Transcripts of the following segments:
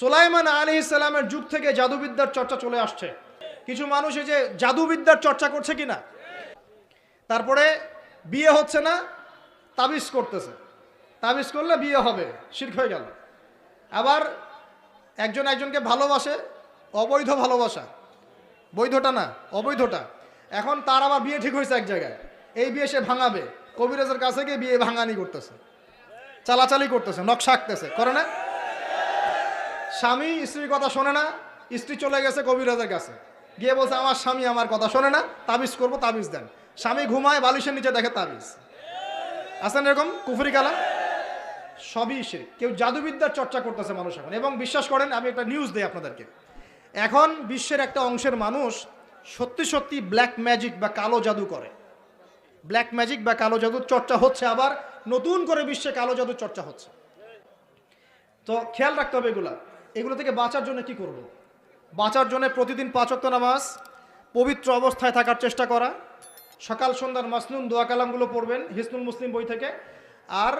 সোলাইমান আলী ইসলামের যুগ থেকে জাদুবিদ্যার চর্চা চলে আসছে। কিছু মানুষ এই যে জাদুবিদ্যার চর্চা করছে কিনা? তারপরে বিয়ে হচ্ছে না, তাবিজ করতেছে। তাবিজ করলে বিয়ে হবে, শির্ক হয়ে গেল। আবার একজন একজনকে ভালোবাসে, অবৈধ ভালোবাসা। বৈধটা না, অবৈধটা। এখন তার আবার বিয়ে ঠিক হয়েছে এক জায়গায়। এই বিয়ে সে ভাঙাবে। কবিরাজের কাছে গিয়ে বিয়ে ভাঙানি করতেছে। চালাচালি করতেছে, নকশা আঁকতেছে। করে না? স্বামী স্ত্রীর কথা শোনে না, স্ত্রী চলে গেছে কবিরাজের কাছে। গিয়ে বলছে, আমার স্বামী আমার কথা শোনে না, তাবিজ করব, তাবিজ দেন। স্বামী ঘুমায়, বালিশের নিচে দেখে তাবিজ। আছেন এরকম কুফরি কালা? সবই সে। কেউ জাদুবিদ্যার চর্চা করতেছে মানুষ এখন। এবং বিশ্বাস করেন, আমি একটা নিউজ দিই আপনাদেরকে। এখন বিশ্বের একটা অংশের মানুষ সত্যি সত্যি ব্ল্যাক ম্যাজিক বা কালো জাদু করে। ব্ল্যাক ম্যাজিক বা কালো জাদুর চর্চা হচ্ছে, আবার নতুন করে বিশ্বে কালো জাদুর চর্চা হচ্ছে। তো খেয়াল রাখতে হবে এগুলা। এগুলো থেকে বাঁচার জন্য কি করব। বাঁচার জন্য প্রতিদিন পাঁচক্ত নামাজ, পবিত্র অবস্থায় থাকার চেষ্টা করা, সকাল সন্ধ্যার মাসনুন দোয়া কালামগুলো পড়বেন হিসনুল মুসলিম বই থেকে। আর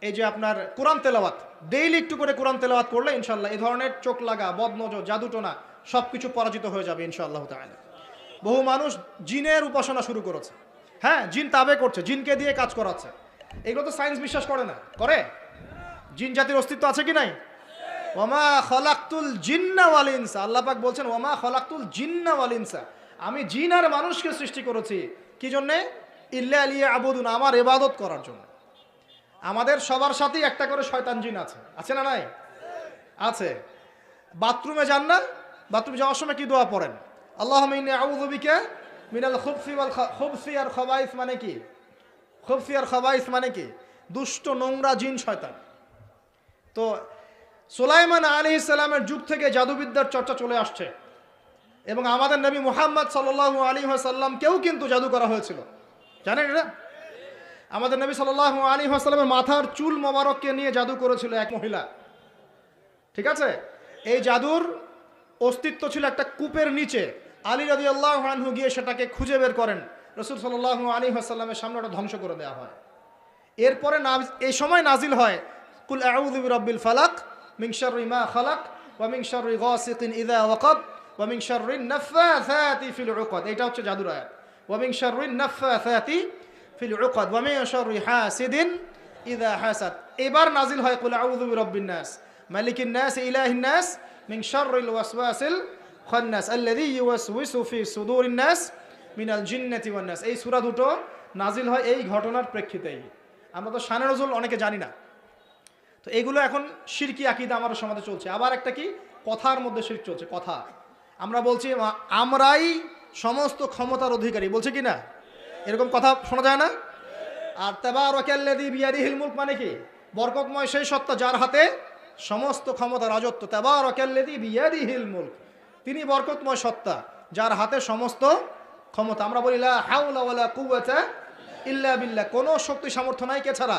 এই যে আপনার কোরআন তেলাওয়াত, ডেইলি একটু করে কোরআন তেলাওয়াত করলে ইনশাল্লাহ এই ধরনের চোখ লাগা, বদনজর, জাদুটোনা সব কিছু পরাজিত হয়ে যাবে ইনশাআল্লাহ তাআলা। বহু মানুষ জিনের উপাসনা শুরু করেছে। হ্যাঁ জিন তাবে করছে, জিনকে দিয়ে কাজ করাচ্ছে। এগুলো তো সায়েন্স বিশ্বাস করে না। করে? জিন জাতির অস্তিত্ব আছে কি নাই? ওমা খলাক্তুল জিন্না ওয়াল ইনসা। আল্লাহ বলছেন, ওমা খলাক্তুল জিন্না ইনসা। আমি জিন আর মানুষকে সৃষ্টি করেছি। কি জন্যে? ইল্লা আলিয়া আবুদুন, আমার এবাদত করার জন্য। আমাদের সবার সাথেই একটা করে শয়তান জিন আছে। আছে না নাই? আছে। বাথরুমে যান না? বাথরুমে যাওয়ার সময় কি দোয়া পড়েন? আল্লাহ মিনী মিনাল খুবসি ওয়াল খুবসি আর খবাইস মানে কি? খুবসি আর খবাইস মানে কি? দুষ্ট, নোংরা জিন শয়তান। তো সুলাইমান আলী ইসলামের যুগ থেকে জাদুবিদ্যার চর্চা চলে আসছে। এবং আমাদের নবী মোহাম্মদ সাল্লাহ আলী সাল্লামকেও কিন্তু জাদু করা হয়েছিল। জানেন এটা? আমাদের নবী সাল্লাহ আলী সাল্লামের মাথার চুল মোবারককে নিয়ে জাদু করেছিল এক মহিলা। ঠিক আছে? এই জাদুর অস্তিত্ব ছিল একটা কূপের নিচে। আলী রাজি আল্লাহ আনহু গিয়ে সেটাকে খুঁজে বের করেন। রসুল সাল্লাহ আলী সাল্লামের সামনে ওটা ধ্বংস করে দেওয়া হয়। এরপরে এই সময় নাজিল হয়, কুল আউযু রব্বিল ফালাক মিন শাররি মা খালাক ওয়া মিন শাররি গাসিকিন ইযা ওয়াকাব ওয়া মিন শাররি নাফাসাতি ফিল উকাদ এটা হচ্ছে জাদুর আয়াত ওয়া মিন শাররি নাফাসাতি ফিল উকাদ ওয়া মিন শাররি হাসিদিন ইযা হাসাদ এবার নাজিল হয় কুল আউযু বিরাব্বিন নাস মালিকিন নাস ইলাহিন নাস মিন শাররিল ওয়াসওয়াসিল খান্নাস আল্লাযী ইউওয়াসওয়িসু ফি সুদুরিন নাস মিনাল জিন্নাতি ওয়ান নাস এই সূরা দুটো নাজিল হয় এই ঘটনার প্রেক্ষিতেই। আমরা তো শানে নজরুল অনেকে জানি না। তো এগুলো এখন শিরকি আকিদা আমার সমাজে চলছে। আবার একটা কি? কথার মধ্যে শিরক চলছে, কথা। আমরা বলছি আমরাই সমস্ত ক্ষমতার অধিকারী। বলছে কি না? এরকম কথা শোনা যায় না? আর তেবার ওয়াকাল্লাদি বিয়াদি হিলমুল মানে কি? বরকতময় সেই সত্তা যার হাতে সমস্ত ক্ষমতা, রাজত্ব। তেবার ওয়াকাল্লাদি বিয়াদি হিলমুল তিনি বরকতময় সত্তা যার হাতে সমস্ত ক্ষমতা। আমরা বলি, লা হাওলা ওয়ালা ইল্লা বিল্লাহ। কোনো শক্তি সামর্থ্য নাই, কে ছাড়া?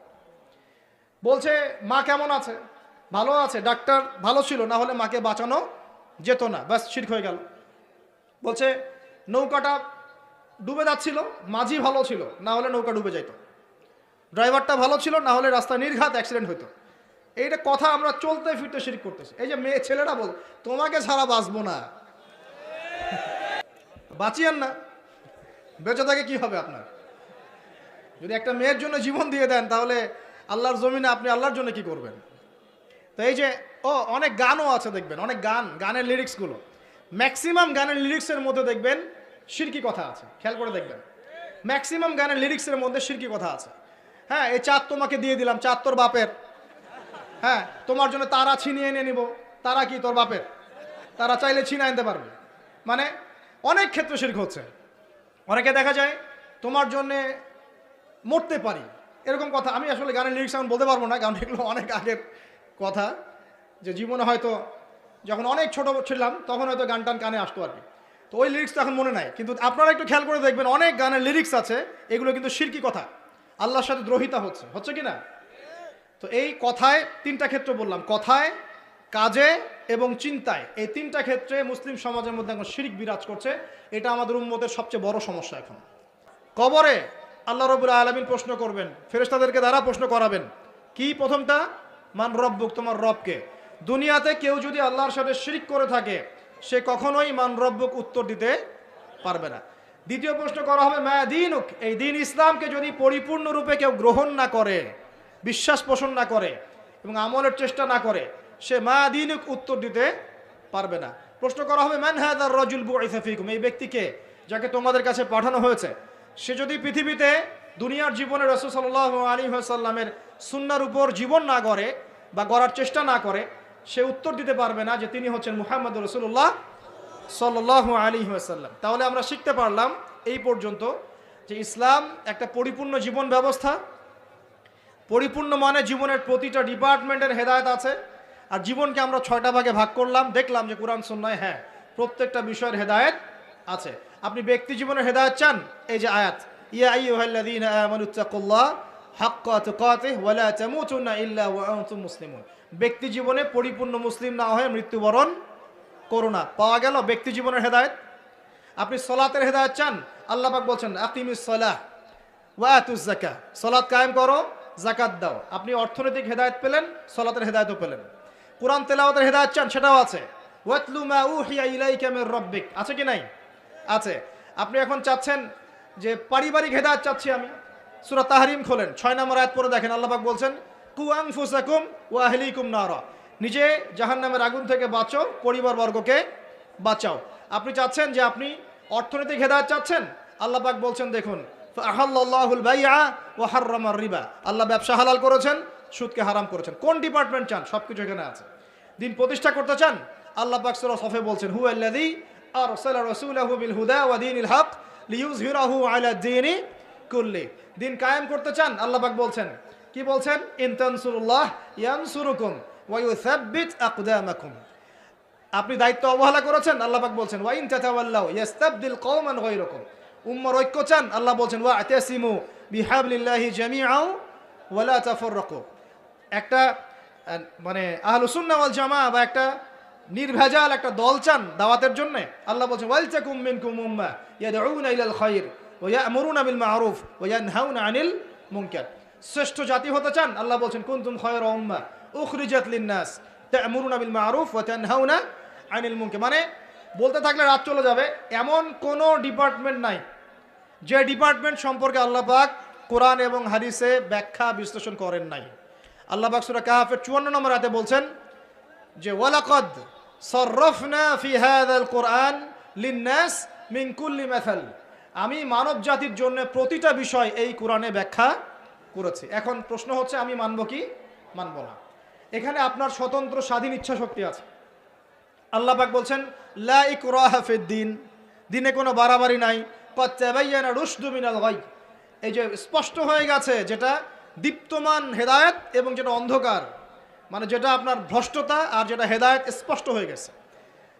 বলছে, মা কেমন আছে? ভালো আছে, ডাক্তার ভালো ছিল, না হলে মাকে বাঁচানো যেত না। ব্যাস, শির্ক হয়ে গেল। বলছে, নৌকাটা ডুবে যাচ্ছিল, মাঝি ভালো ছিল, না হলে নৌকা ডুবে যাইতো। ড্রাইভারটা ভালো ছিল, না হলে রাস্তা নির্ঘাত অ্যাক্সিডেন্ট হতো এইটা কথা আমরা চলতে ফিরতে শিরিক করতেছি। এই যে মেয়ে ছেলেরা বল, তোমাকে ছাড়া বাঁচবো না। বাঁচিয়েন না। বেঁচে থাকে কি হবে আপনার? যদি একটা মেয়ের জন্য জীবন দিয়ে দেন, তাহলে আল্লাহর জমিনে আপনি আল্লাহর জন্য কি করবেন? তো এই যে, ও, অনেক গানও আছে দেখবেন, অনেক গান, গানের লিরিক্সগুলো ম্যাক্সিমাম গানের লিরিক্সের মধ্যে দেখবেন শিরকি কথা আছে, খেয়াল করে দেখবেন। ম্যাক্সিমাম গানের লিরিক্সের মধ্যে সিরকি কথা আছে। হ্যাঁ এই চাঁদ তোমাকে দিয়ে দিলাম, চাঁদ তোর বাপের। হ্যাঁ তোমার জন্য তারা ছিনিয়ে এনে নিব। তারা কি তোর বাপের? তারা চাইলে ছিনিয়ে আনতে পারবে। মানে অনেক ক্ষেত্রে শির্ক হচ্ছে। অনেকে দেখা যায়, তোমার জন্যে মরতে পারি। এরকম কথা, আমি আসলে গানের লিরিক্স এখন বলতে পারব না, কারণ এগুলো অনেক আগের কথা, যে জীবনে হয়তো যখন অনেক ছোট ছিলাম, তখন হয়তো গান টান কানে আসতো আর কি। তো ওই লিরিক্স এখন মনে নাই, কিন্তু আপনারা একটু খেয়াল করে দেখবেন, অনেক গানের লিরিক্স আছে, এগুলো কিন্তু শিরকি কথা, আল্লাহর সাথে দ্রোহিতা হচ্ছে হচ্ছে কি না? তো এই কথায় তিনটা ক্ষেত্র বললাম, কথায়, কাজে এবং চিন্তায়, এই তিনটা ক্ষেত্রে মুসলিম সমাজের মধ্যে এখন শিরিক বিরাজ করছে, এটা আমাদের উম্মতের সবচেয়ে বড় সমস্যা এখন। কবরে আল্লাহ রবুল আলমিন প্রশ্ন করবেন, ফেরেশতাদেরকে দ্বারা প্রশ্ন করাবেন, কি প্রথমটা? মান রব্বুক, তোমার রবকে। দুনিয়াতে কেউ যদি আল্লাহর সাথে শিরিক করে থাকে, সে কখনোই মান রব্বুক উত্তর দিতে পারবে না। দ্বিতীয় প্রশ্ন করা হবে মায়া দিনুক, এই দিন ইসলামকে যদি পরিপূর্ণরূপে কেউ গ্রহণ না করে, বিশ্বাস পোষণ না করে এবং আমলের চেষ্টা না করে, সে মায়া দিনুক উত্তর দিতে পারবে না। প্রশ্ন করা হবে ম্যান হ্যাঁ রজুল বুফিকুম এই ব্যক্তিকে যাকে তোমাদের কাছে পাঠানো হয়েছে সে যদি পৃথিবীতে দুনিয়ার জীবনে রসুল সাল্লাহ আলী সাল্লামের সুন্নার উপর জীবন না গড়ে বা গড়ার চেষ্টা না করে, সে উত্তর দিতে পারবে না যে তিনি হচ্ছেন মুহাম্মদ রসুল্লাহ সাল্লাহ আলী সাল্লাম তাহলে আমরা শিখতে পারলাম এই পর্যন্ত যে ইসলাম একটা পরিপূর্ণ জীবন ব্যবস্থা। পরিপূর্ণ মানে জীবনের প্রতিটা ডিপার্টমেন্টের হেদায়ত আছে। আর জীবনকে আমরা ছয়টা ভাগে ভাগ করলাম, দেখলাম যে কোরআন সন্ন্যায় হ্যাঁ প্রত্যেকটা বিষয়ের হেদায়েত আছে। আপনি ব্যক্তি জীবনের হেদায়ত চান? এই যে আয়াত, ইয়া আইয়ুহাল্লাযীনা আমানুত্তাকুল্লাহ হাক্কা তুকাতিহ ওয়া লা তামুতুন্না ইল্লা ওয়া আনতুম মুসলিমুন। ব্যক্তি জীবনে পরিপূর্ণ মুসলিম না হয়ে মৃত্যুবরণ করোনা পাওয়া গেল ব্যক্তি জীবনের হেদায়ত? আপনি সলাতের হেদায়ত চান? আল্লাহ পাক বলছেন, আকিমিস ওয়া আতুজ যাকাত সালাত কায়েম করো জাকাত দাও। আপনি অর্থনৈতিক হেদায়ত পেলেন, সলাতের হেদায়তও পেলেন। কোরআন তেলাওয়াতের হেদায়ত চান, সেটাও আছে। ওয়াতলু মা উহিয়া ইলাইকা মির রাব্বিক। আছে কি নাই? আছে। আপনি এখন চাচ্ছেন যে পারিবারিক হেদায়েত চাচ্ছি আমি। সুরা তাহরিম খোলেন। ছয় নম্বর আয়াত পরে দেখেন, আল্লাহ পাক বলছেন, কু আনফুসাকুম ওয়া আহলিকুম নারা। নিজে জাহান নামের আগুন থেকে বাঁচো পরিবার বর্গকে বাঁচাও। আপনি চাচ্ছেন যে আপনি অর্থনৈতিক হেদায়েত চাচ্ছেন? আল্লাহ পাক বলছেন, দেখুন আহাল্লাহুল বাইআ ওয়া হাররামার রিবা। আল্লাহ ব্যবসা হালাল করেছেন, সুদকে হারাম করেছেন। কোন ডিপার্টমেন্ট চান? সবকিছু এখানে আছে। দিন প্রতিষ্ঠা করতে চান? আল্লাহ পাক সূরা সফে বলছেন হু আল্লাযী আরসালা রাসূলাহু বিল হুদা ওয়া দীনিল হক লিইয়ুযহিরাহু আলা দীনি কুল্লি। দিন কায়েম করতে চান, আল্লাহ পাক বলছেন। কি বলছেন? ইন তানসুরুল্লাহ ইয়ানসুরুকুম ওয়া ইউসাব্বিত আকদামাকুম। আপনি দায়িত্ব অবহেলা করেছেন, আল্লাহ পাক বলছেন, ওয়া ইন তাতাওয়াল্লাউ ইয়াস্তাবদিল কওমান গায়রাকুম। উম্মার ঐক্য চান, আল্লাহ বলছেন, ওয়া আতাসিমু বিহাবলিল্লাহি জামিআও ওয়া লা তাফাররাকু। একটা মানে আহলুসুন্নাহ ওয়াল জামা বা একটা নির্ভেজাল একটা দল চান দাওয়াতের জন্য। আল্লাহ বলছেন ওয়াল তাকুম মিনকুম উম্মা ইয়াদউনা ইলাল খায়র ওয়া ইয়া'মুরুনা বিল মা'রুফ ওয়া ইয়ানহাউনা আনিল মুনকার। শ্রেষ্ঠ জাতি হতে চান, আল্লাহ বলছেন, কুনতুম খায়রা উম্মা উখরিজাত লিন-নাস তা'মুরুনা বিল মা'রুফ ওয়া তানহাউনা আনিল মুনকার। মানে বলতে থাকলে রাত চলে যাবে, এমন কোনো ডিপার্টমেন্ট নাই যে ডিপার্টমেন্ট সম্পর্কে আল্লাহ পাক কোরআন এবং হাদিসে ব্যাখ্যা বিশ্লেষণ করেন নাই। আল্লাহ পাক সূরা কাহাফের 54 নম্বর আয়াতে বলছেন যে, ওয়ালাকাদ সররফনা ফি হাযাল কোরআন লিন-নাস মিন কুল্লি মাসাল। আমি মানব জাতির জন্য প্রতিটা বিষয় এই কোরআনে ব্যাখ্যা করেছি। এখন প্রশ্ন হচ্ছে, আমি মানব কি? মানব না। এখানে আপনার স্বতন্ত্র স্বাধীন ইচ্ছা শক্তি আছে। আল্লাহ পাক বলছেন, লা ইকরাহা ফিদ্দিন দিনে। কোনো বাড়াবাড়ি নাই। কদ তাবায়্যানা রুশদু মিনাল গাই এই যে স্পষ্ট হয়ে গেছে যেটা দীপ্তমান হেদায়েত এবং যেটা অন্ধকার। মানে যেটা আপনার ভ্রষ্টতা আর যেটা হেদায়েত স্পষ্ট হয়ে গেছে।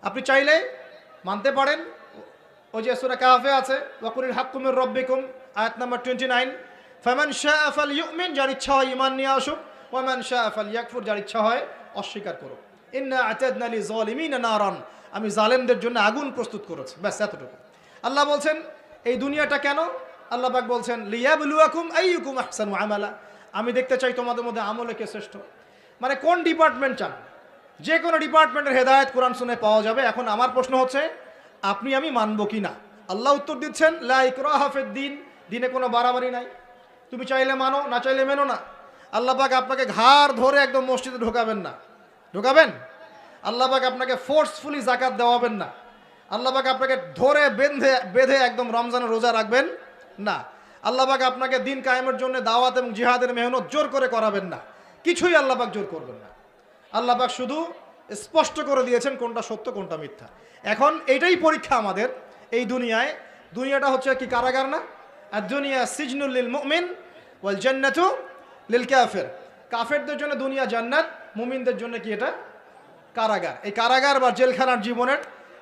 আপনি চাইলে মানতে পারেন, ওই যে সূরা কাহাফে আছে ওয়াকুরিল হাক্কুমির রব্বিকুম, আয়াত নাম্বার টোয়েন্টি নাইন, ফামান শাহ আফাল ইউমিন যার ইচ্ছা হয় ইমান নিয়ে আসুক ওয়ামান শাহ আফাল ইয়াকফুর যার ইচ্ছা হয় অস্বীকার করুক। ইন্না আতাদনা লি যালিমিনা নারান, আমি জালেমদের জন্য আগুন প্রস্তুত করেছি, ব্যাস এতটুকু। আল্লাহ বলছেন, এই দুনিয়াটা কেন? আল্লাহ পাক বলছেন, লিয়াবলুয়াকুম আইয়ুকুম আহসানু আমালা। আমি দেখতে চাই তোমাদের মধ্যে আমলে কে শ্রেষ্ঠ? মানে কোন ডিপার্টমেন্ট চান? যে কোনো ডিপার্টমেন্টের হেদায়ত কোরআন শুনে পাওয়া যাবে। এখন আমার প্রশ্ন হচ্ছে, আপনি আমি মানব কি না? আল্লাহ উত্তর দিচ্ছেন, লা ইকরাহা ফিদ্দিন দিনে। কোনো বাড়াবাড়ি নাই। তুমি চাইলে মানো, না চাইলে মেনো না। আল্লাহ পাক আপনাকে ঘাড় ধরে একদম মসজিদে ঢোকাবেন না। ঢোকাবেন? আল্লাহ পাক আপনাকে ফোর্সফুলি জাকাত দেওয়াবেন না। আল্লাহ পাক আপনাকে ধরে বেঁধে বেঁধে একদম রমজানের রোজা রাখবেন না। আল্লাহ পাক আপনাকে দিন কায়েমের জন্য দাওয়াত এবং জিহাদের মেহনত জোর করে করাবেন না। কিছুই আল্লাহ পাক জোর করবেন না। আল্লাহ পাক শুধু স্পষ্ট করে দিয়েছেন কোনটা সত্য, কোনটা মিথ্যা। এখন এটাই পরীক্ষা আমাদের এই দুনিয়ায়। দুনিয়াটা হচ্ছে কি কারাগার না? আর দুনিয়া সিজনুল লিল মুমিন ওয়াল জান্নাতু লিল কাফের। কাফেরদের জন্য দুনিয়া জান্নাত, মুমিনদের জন্য কি এটা? কারাগার। এই কারাগার বা জেলখানার জীবনের